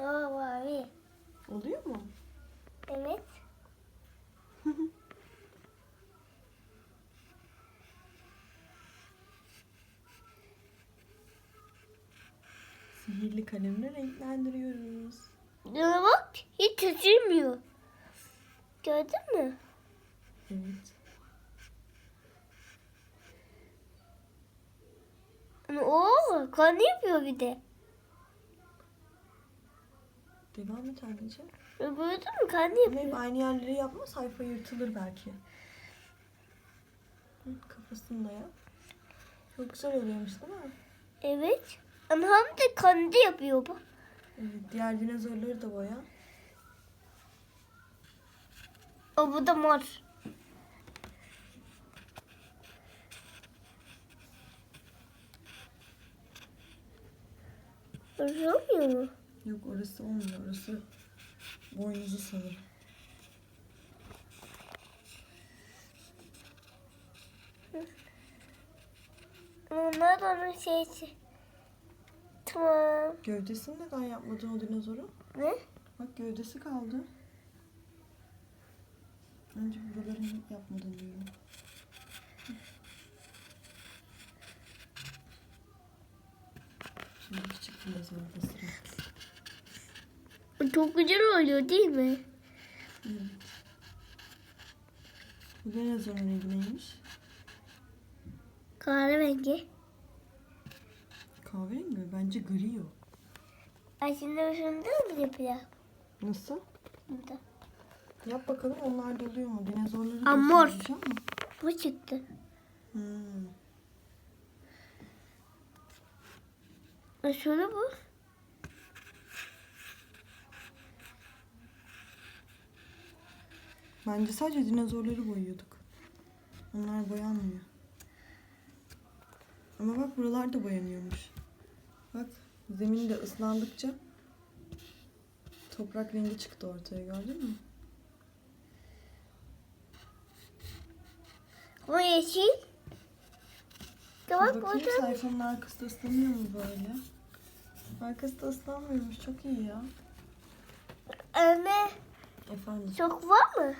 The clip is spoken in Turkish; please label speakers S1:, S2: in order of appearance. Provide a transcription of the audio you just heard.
S1: Aa mavi.
S2: Oluyor mu?
S1: Evet.
S2: Sihirli kalemle renklendiriyoruz.
S1: Şuna bak hiç üzülmüyor. Gördün mü?
S2: Evet.
S1: Oo, kan yapıyor bir de.
S2: Devam et anneciğim.
S1: Gördün mü kan
S2: Ama hep
S1: yapıyor.
S2: aynı yerleri yapma sayfa yırtılır belki. Hı, Kafasını da yap. Çok güzel oluyormuş değil mi?
S1: Evet. Kan da yapıyor bu.
S2: Evet, diğer dinozorları da boya.
S1: O bu da mor. Olmuyor mu?
S2: Yok orası olmuyor. Orası boynuzu sanırım.
S1: Onlar da onun şeysi. Tamam.
S2: Gövdesini neden yapmadın o dinozoru?
S1: Ne?
S2: Bak gövdesi kaldı. Önce buralarını yapmadın diyorum. Şimdi küçük dinozorda sıra.
S1: Çok güzel oluyor değil mi?
S2: Evet. Bu dinozorun rengi neymiş?
S1: Kahverengi.
S2: Kahverengi mi? Bence gri o.
S1: Aslında şunda mı yapıyor?
S2: Nasıl?
S1: Bunda.
S2: Yap bakalım onlar da oluyor mu? Dinozorları
S1: Aa, mor.
S2: göstereceğim mi?
S1: Bu çıktı.
S2: Hmm.
S1: E şöyle bu.
S2: Bence sadece dinozorları boyuyorduk. Onlar boyanmıyor. Ama bak buralar da boyanıyormuş. Bak zemin de ıslandıkça toprak rengi çıktı ortaya gördün mü?
S1: Bu yeşil. Bak
S2: bakayım
S1: burada.
S2: sayfanın arkası da ıslanıyor mu böyle? Arkası da ıslanmıyormuş. Çok iyi ya.
S1: Anne
S2: Efendim.
S1: çok var mı?